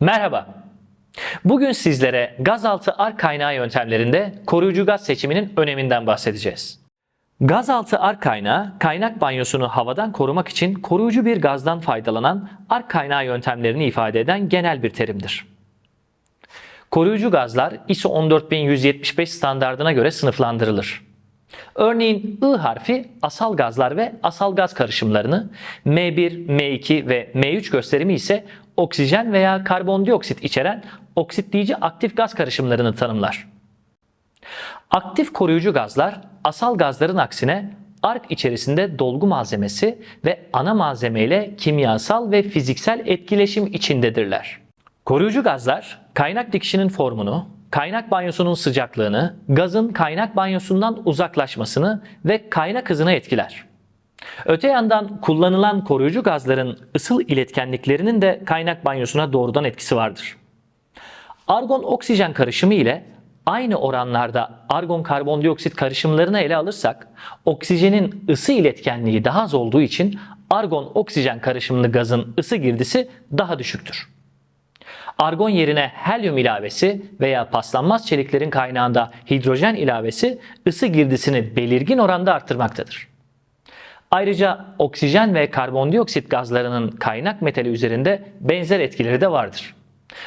Merhaba. Bugün sizlere gazaltı ark kaynağı yöntemlerinde koruyucu gaz seçiminin öneminden bahsedeceğiz. Gazaltı ark kaynağı, kaynak banyosunu havadan korumak için koruyucu bir gazdan faydalanan ark kaynağı yöntemlerini ifade eden genel bir terimdir. Koruyucu gazlar ISO 14175 standardına göre sınıflandırılır. Örneğin I harfi asal gazlar ve asal gaz karışımlarını, M1, M2 ve M3 gösterimi ise oksijen veya karbondioksit içeren oksitleyici aktif gaz karışımlarını tanımlar. Aktif koruyucu gazlar asal gazların aksine ark içerisinde dolgu malzemesi ve ana malzeme ile kimyasal ve fiziksel etkileşim içindedirler. Koruyucu gazlar kaynak dikişinin formunu, kaynak banyosunun sıcaklığını, gazın kaynak banyosundan uzaklaşmasını ve kaynak hızını etkiler. Öte yandan kullanılan koruyucu gazların ısıl iletkenliklerinin de kaynak banyosuna doğrudan etkisi vardır. Argon oksijen karışımı ile aynı oranlarda argon karbondioksit karışımlarını ele alırsak oksijenin ısı iletkenliği daha az olduğu için argon oksijen karışımlı gazın ısı girdisi daha düşüktür. Argon yerine helyum ilavesi veya paslanmaz çeliklerin kaynağında hidrojen ilavesi ısı girdisini belirgin oranda arttırmaktadır. Ayrıca oksijen ve karbondioksit gazlarının kaynak metali üzerinde benzer etkileri de vardır.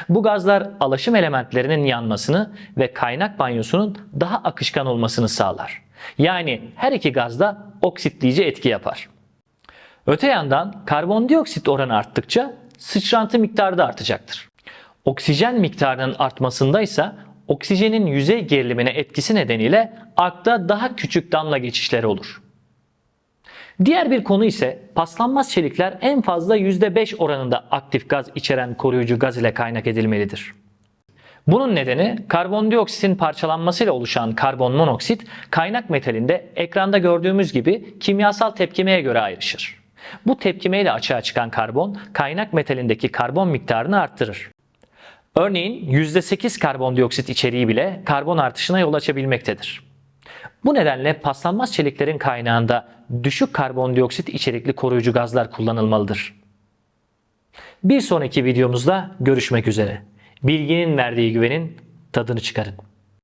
Bu gazlar alaşım elementlerinin yanmasını ve kaynak banyosunun daha akışkan olmasını sağlar. Yani her iki gaz da oksitleyici etki yapar. Öte yandan karbondioksit oranı arttıkça sıçrantı miktarı da artacaktır. Oksijen miktarının artmasında ise oksijenin yüzey gerilimine etkisi nedeniyle arkta daha küçük damla geçişleri olur. Diğer bir konu ise paslanmaz çelikler en fazla %5 oranında aktif gaz içeren koruyucu gaz ile kaynak edilmelidir. Bunun nedeni karbondioksitin parçalanmasıyla oluşan karbon monoksit kaynak metalinde ekranda gördüğümüz gibi kimyasal tepkimeye göre ayrışır. Bu tepkimeyle açığa çıkan karbon kaynak metalindeki karbon miktarını arttırır. Örneğin %8 karbondioksit içeriği bile karbon artışına yol açabilmektedir. Bu nedenle paslanmaz çeliklerin kaynağında düşük karbondioksit içerikli koruyucu gazlar kullanılmalıdır. Bir sonraki videomuzda görüşmek üzere. Bilginin verdiği güvenin tadını çıkarın.